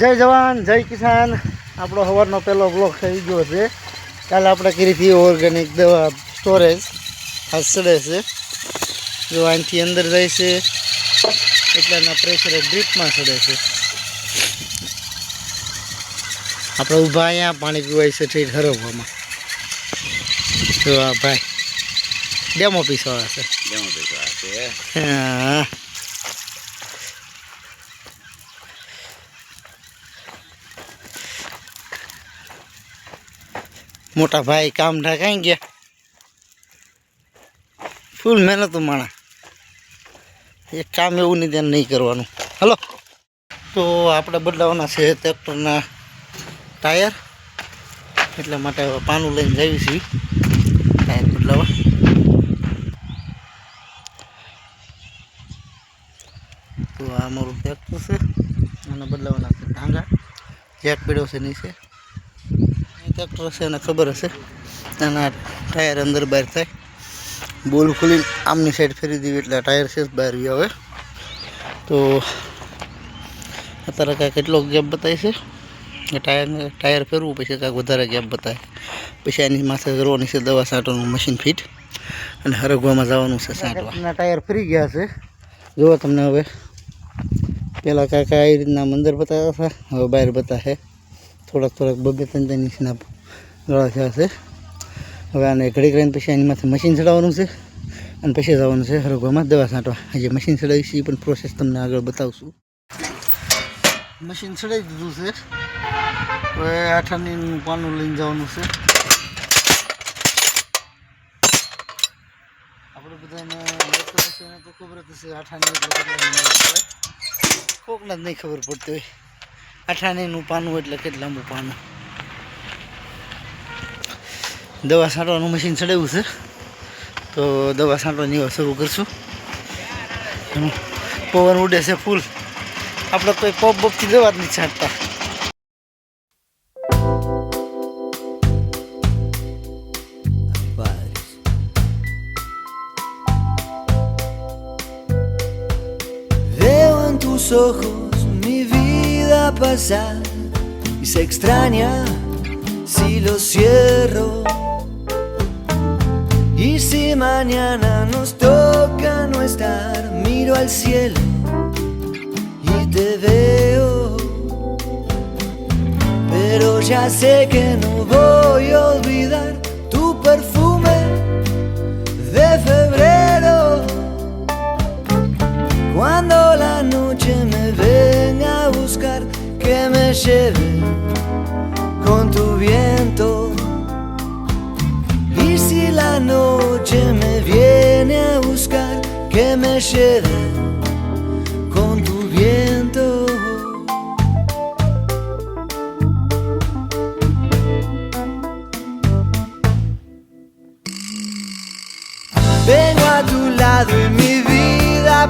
જય જવાન જય કિસાન. આપણો સવારનો પહેલો બ્લોક થઈ ગયો છે. કાલે આપણે કરી હતી ઓર્ગેનિક દવા સ્ટોરેજ હસડે સડે છે. જો આનથી અંદર જાય છે એટલાના પ્રેશરે ડ્રીપમાં સડે છે. આપણે ઊભા અહીંયા પાણી પીવાય છે ઠીક હરવવામાં. જો આ ભાઈ ડેમો પીસવાળા છે. ડેમો પીસવાળા છે. હા. મોટા ભાઈ કામ કાંઈ ગયા. ફૂલ મહેનત માણા. એક કામ એવું નહીં ત્યાં નહીં કરવાનું. હલો. તો આપણે બદલાવાના છે ટ્રેક્ટરના ટાયર. એટલા માટે પાનું લઈને જઈએ છીએ ટાયર બદલાવા. તો આ અમારું ટ્રેક્ટર છે. અને બદલાવાના છે ટાંગા જેક પીડ્યો છે નીચે. ટ્રેક્ટર છે એને ખબર હશે એના ટાયર અંદર બહાર થાય બોલ ખોલીને આમની સાઈડ ફેરી દીધી એટલે ટાયર છે જ બહાર આવ્યા હવે તો અત્યારે કાંઈક કેટલો ગેપ બતાવે છે કે ટાયર ટાયર ફેરવું પછી કાંઈક વધારે ગેપ બતાવે પછી એની માથે કરવાની છે દવા છાંટવાનું મશીન ફિટ અને હરગવામાં જવાનું છે છાંટવા ટાયર ફરી ગયા છે જુઓ તમને હવે પહેલાં કાંઈક આવી રીતના અંદર બતાવ્યા હતા હવે બહાર બતાવે થોડાક થોડાક બબે ત્રણ ત્રણ ઇંચના ગળા થયા છે. હવે આને ઘડી કરીને પછી એની મશીન ચડાવવાનું છે. અને પછી જવાનું છે હરગવામાં દવા છાંટવા. જે મશીન ચડાવી છે એ પણ પ્રોસેસ તમને આગળ બતાવશું. મશીન ચડાવી દીધું છે. હવે આઠાની પાનું લઈને જવાનું છે. આપણે બધાને તો ખબર જ હશે આઠાની કોકને જ નહીં ખબર પડતી હોય. અઠાણીનું પાનું એટલે કેટલું પાનું. દવા છાંટવાનું મશીન ચડાવ્યું છે તો દવા છાંટવાની હવે શરૂ કરશું એનું પવન ઉડે છે ફૂલ આપણે કોઈ પોપ બોપથી દવા જ નથી છાંટતા Veo en tus ojos mi vida pasar y se extraña si lo cierro. Y si mañana nos toca no estar, miro al cielo y te veo. Pero ya sé que no voy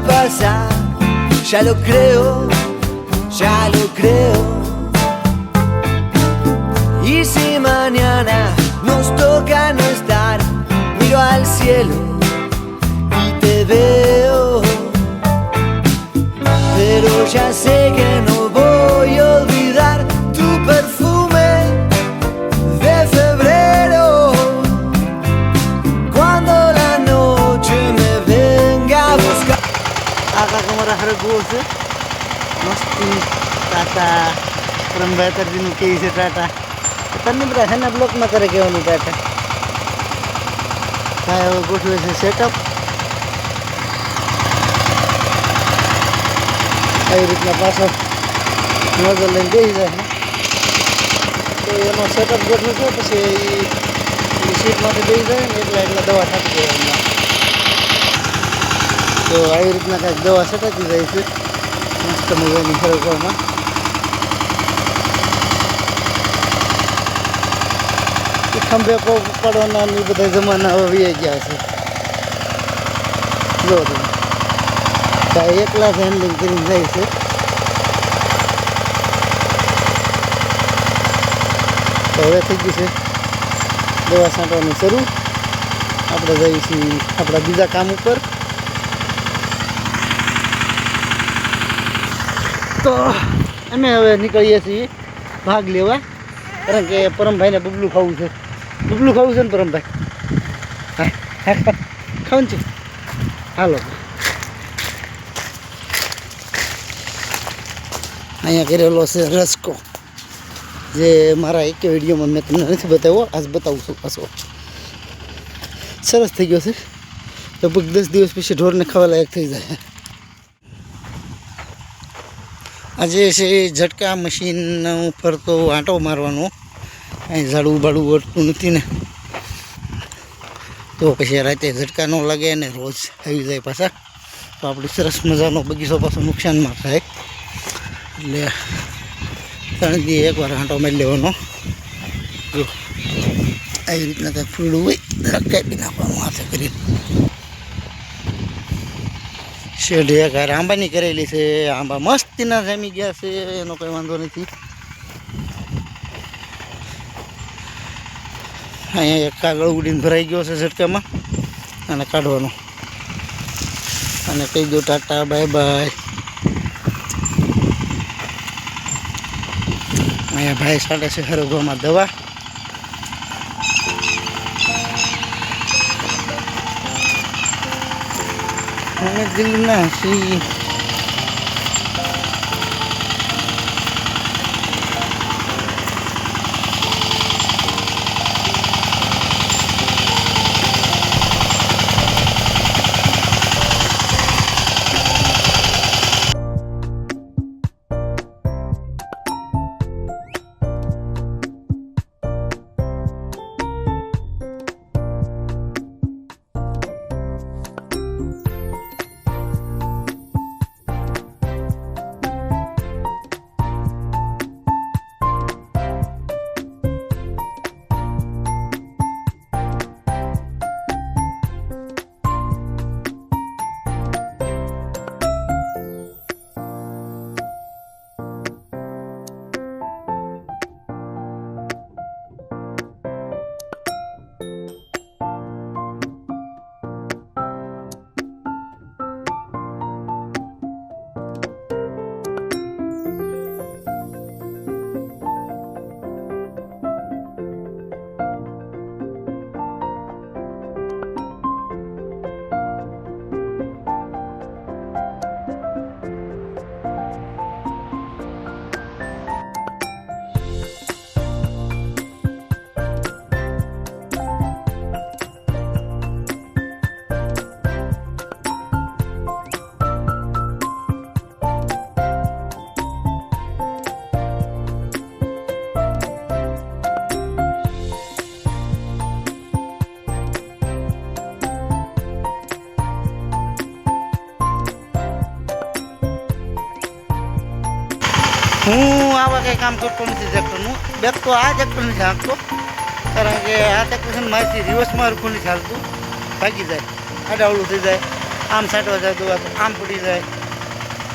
vida pasa. Ya lo creo, ya lo creo. Y si mañana nos toca no estar, miro al cielo y te veo. Pero ya sé que no અમારા છે. મસ્તી, ટાટા રમભાઈ તરજીનું કહે છે ટાટા. તમને બધા હેના બ્લોકમાં કરે કહેવાનું ટાટા? કાંઈ હવે ગોઠવે છે સેટઅપ આવી રીતના પાછળ નજર લઈને બેસી જાય તો એનો સેટઅપ ગોઠવે છે, પછી એ સીટમાંથી બેસી જાય ને એટલા એટલા દવા છાંટી દેવાની. તો આવી રીતના કાંઈક દવા છટાતી જાય છે. મસ્ત મજાની હરકોમાં ખંભે પડવાના એ બધા જમાના વી ગયા છે. જો એકલા જ હેન્ડલિંગ કરીને જાય છે. તો હવે થઈ ગયું છે દવા છાંટવાનું શરૂ. આપણે જઈએ છીએ આપણા બીજા કામ ઉપર. તો અમે હવે નીકળીએ છીએ ભાગ લેવા. કારણ કે પરમભાઈને બબલું ખાવું છે. બબલું ખાવું છે ને પરમભાઈ? હા ખાવું છે? હાલો. અહીંયા કરેલો છે રસકો. જે મારા એક વિડીયોમાં મેં તમને નથી બતાવ્યો, આજ બતાવું છું પાછો સરસ થઈ ગયો છે. લગભગ દસ દિવસ પછી ઢોરને ખાવા લાયક થઈ જાય. આજે છે ઝટકા મશીન ઉપર તો આંટો મારવાનો. અહીં ઝાડું બાડું વળતું નથી ને. તો પછી રાતે ઝટકા ન લાગે ને રોજ આવી જાય પાછા. તો આપણે સરસ મજાનો બગીચો પાછો નુકસાનમાં થાય. એટલે ત્રણ દી એકવાર આંટો મારી લેવાનો. આવી રીતના કંઈક ફૂલડું હોય કાપી નાખવાનું હાથે કરીને. શેઢ ઘર આંબાની કરેલી છે, આંબા મસ્તીના જામી ગયા છે, એનો કોઈ વાંધો નથી. અહીંયા એક કાગળ ઉડીને ભરાઈ ગયો છે ઝટકામાં, અને કાઢવાનો. અને કહી દો ટાટા, બાય બાય. અહીંયા ભાઈ સાડે છે હરગોમાં દવા. અમે દિલના છીએ હું આવા કંઈ કામ કરતો નથી ટ્રેક્ટરનું બેક તો આ ટ્રેક્ટર નથી હાંકતો કારણ કે આ ટ્રેક્ટર છે મારીથી રિવર્સમાં હરખું નથી હાલતું ભાગી જાય. આડાવડું થઈ જાય. આમ સાંટવા જાય તો આમ પડી જાય.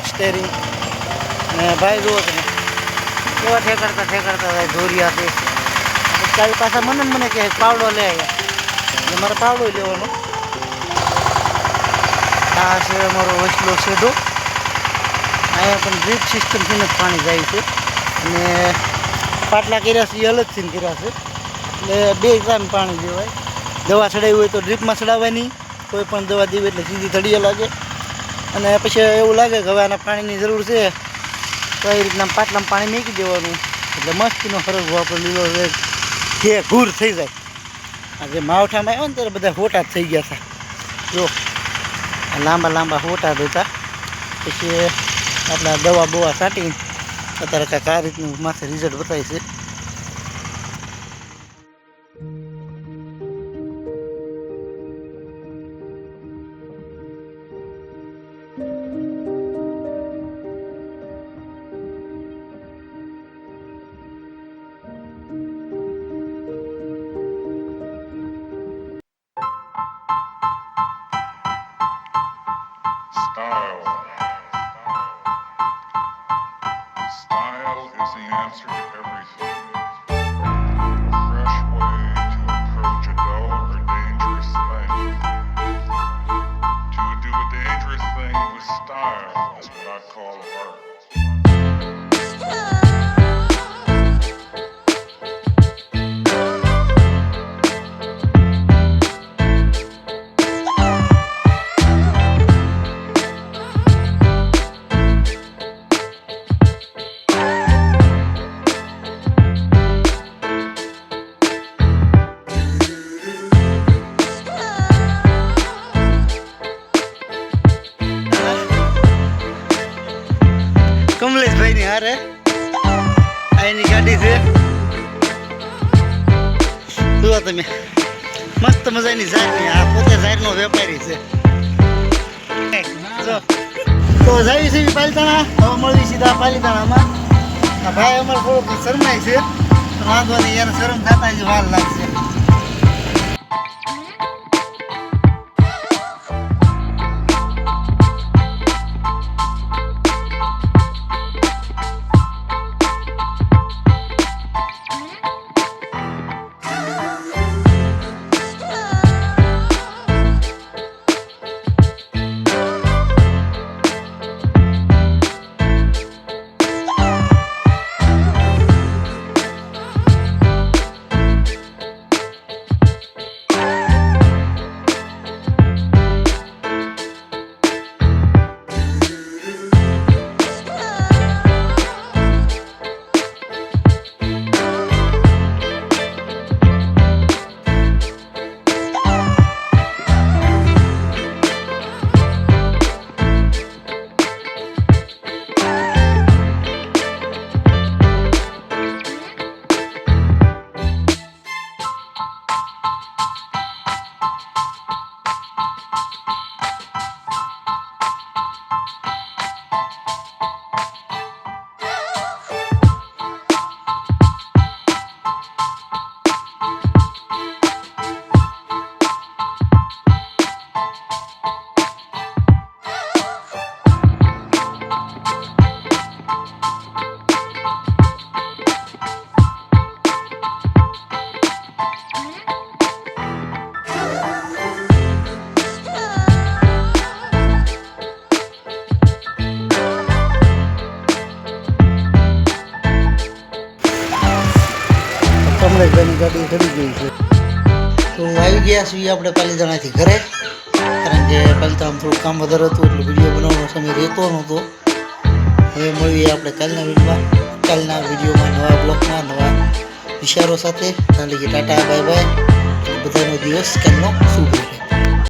સ્ટેરિંગ ને ભાઈ જુઓ તમે. એવા ઠેકાડતા ઠેકાડતા જાય ધોરી આપે ચાલી પાછા મને મને કહે, પાવડો લે આવ્યા મારે પાવડો લેવાનો. આ છે અમારો વસલો શેઢો. અહીંયા પણ ડ્રીપ સિસ્ટમથી જ પાણી જાય છે. અને પાટલા કર્યા છે એ અલગથી કર્યા છે. એટલે બે ટાઈમ પાણી દેવાય. દવા ચડાવી હોય તો ડ્રીપમાં ચડાવવાની, કોઈ પણ દવા દેવી એટલે સીધી તળીએ લાગે. અને પછી એવું લાગે કે હવે આના પાણીની જરૂર છે, તો એ રીતના પાટલામાં પાણી મૂકી દેવાનું. એટલે મસ્તીનો ફરક આપણે લીલો છે જે ઘૂર થઈ જાય. આ જે માવઠામાં આવ્યો ને ત્યારે બધા હોટા થઈ ગયા હતા. જો લાંબા લાંબા હોટા હતા. પછી આપણા દવા બવા છાંટી અત્યારે કાંઈક આ રીતનું માથે રિઝલ્ટ બતાવે છે Style. Style is the answer to everything. કમલેશભાઈ ની હારે. અહીંની ગાડી છે. જુઓ તમે. મસ્ત મજાની ઝાડની આ પોતે ઝાડનો વેપારી છે. તો જાય છે પાલિતાણા? હવે મળવી સીધા પાલિતાણામાં. ભાઈ અમારે થોડુંક શરમાય છે. વાંધો નહીં યાર શરમ થતા જ વાર લાગશે. કમલેશભાઈની ગાડી ચડી ગઈ છે. તો આવી ગયા છીએ આપણે પાલીતાણાથી ઘરે. કારણ કે પાલીતાણા થોડું કામ વધારે હતું, એટલે વીડિયો બનાવવાનો સમય રહેતો નહોતો. હવે મળીએ આપણે કાલના વિડીયોમાં. કાલના વિડીયોમાં નવા બ્લોગમાં નવા વિચારો સાથે. ત્યાં લગી ટાટા બાય બાય બધાનો દિવસ કાલનો શુભ રહે